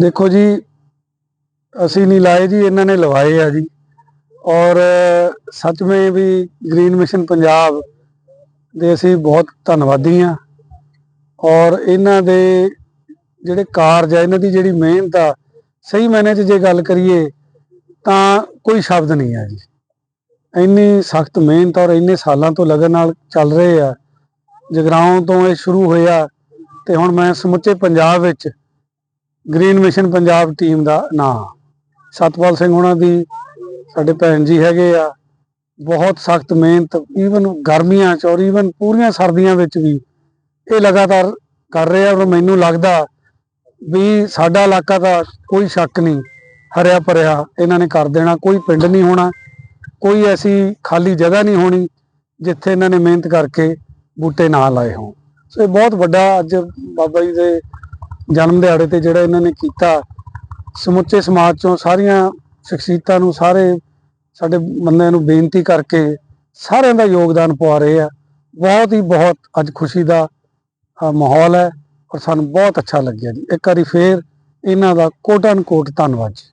ਦੇਖੋ ਜੀ, ਅਸੀਂ ਨਹੀਂ ਲਾਏ ਜੀ, ਇਹਨਾਂ ਨੇ ਲਵਾਏ ਆ ਜੀ। ਔਰ ਸੱਚਵੇਂ ਵੀ ਗ੍ਰੀਨ ਮਿਸ਼ਨ ਪੰਜਾਬ ਦੇ ਅਸੀਂ ਬਹੁਤ ਧੰਨਵਾਦੀ ਆ ਔਰ ਇਹਨਾਂ ਦੇ ਜਿਹੜੇ ਕਾਰਜ ਆ, ਇਹਨਾਂ ਦੀ ਜਿਹੜੀ ਮਿਹਨਤ ਆ, ਸਹੀ ਮਾਇਨੇ 'ਚ ਜੇ ਗੱਲ ਕਰੀਏ, ਤਾਂ ਕੋਈ ਸ਼ਬਦ ਨਹੀਂ ਆ ਜੀ। ਇੰਨੀ ਸਖਤ ਮਿਹਨਤ ਔਰ ਇੰਨੇ ਸਾਲਾਂ ਤੋਂ ਲਗਨ ਨਾਲ ਚੱਲ ਰਹੇ ਆ। ਜਗਰਾਉਂ ਤੋਂ ਇਹ ਸ਼ੁਰੂ ਹੋਇਆ ਤੇ ਹੁਣ ਮੈਂ ਸਮੁੱਚੇ ਪੰਜਾਬ ਵਿੱਚ ਗ੍ਰੀਨ ਮਿਸ਼ਨ ਪੰਜਾਬ ਟੀਮ ਦਾ ਨਾਂ। ਸਤਪਾਲ ਸਿੰਘ ਉਹਨਾਂ ਦੀ ਸਾਡੇ ਭੈਣ ਜੀ ਹੈਗੇ ਆ। ਬਹੁਤ ਸਖਤ ਮਿਹਨਤ ਈਵਨ ਗਰਮੀਆਂ ਚ ਔਰ ਈਵਨ ਪੂਰੀਆਂ ਸਰਦੀਆਂ ਵਿੱਚ ਵੀ ਇਹ ਲਗਾਤਾਰ ਕਰ ਰਹੇ ਆ ਔਰ ਮੈਨੂੰ ਲੱਗਦਾ ਵੀ ਸਾਡਾ ਇਲਾਕਾ ਦਾ ਕੋਈ ਸ਼ੱਕ ਨਹੀਂ, ਹਰਿਆ ਭਰਿਆ ਇਹਨਾਂ ਨੇ ਕਰ ਦੇਣਾ। ਕੋਈ ਪਿੰਡ ਨਹੀਂ ਹੋਣਾ, ਕੋਈ ਐਸੀ ਖਾਲੀ ਜਗ੍ਹਾ ਨਹੀਂ ਹੋਣੀ ਜਿੱਥੇ ਇਹਨਾਂ ਨੇ ਮਿਹਨਤ ਕਰਕੇ ਬੂਟੇ ਨਾ ਲਾਏ ਹੋਣ। ਸੋ ਇਹ ਬਹੁਤ ਵੱਡਾ ਅੱਜ ਬਾਬਾ ਜੀ ਦੇ ਜਨਮ ਦਿਹਾੜੇ ਤੇ ਜਿਹੜਾ ਇਹਨਾਂ ਨੇ ਕੀਤਾ, ਸਮੁੱਚੇ ਸਮਾਜ ਚੋਂ ਸਾਰੀਆਂ ਸ਼ਖਸੀਅਤਾਂ ਨੂੰ ਸਾਰੇ ਸਾਡੇ ਬੰਦਿਆਂ ਨੂੰ ਬੇਨਤੀ ਕਰਕੇ ਸਾਰਿਆਂ ਦਾ ਯੋਗਦਾਨ ਪਵਾ ਰਹੇ ਆ। ਬਹੁਤ ਹੀ ਬਹੁਤ ਅੱਜ ਖੁਸ਼ੀ ਦਾ ਮਾਹੌਲ ਹੈ ਔਰ ਸਾਨੂੰ ਬਹੁਤ ਅੱਛਾ ਲੱਗਿਆ ਜੀ। ਇੱਕ ਵਾਰੀ ਫੇਰ ਇਹਨਾਂ ਦਾ ਕੋਟਨ ਕੋਟ ਧੰਨਵਾਦ ਜੀ।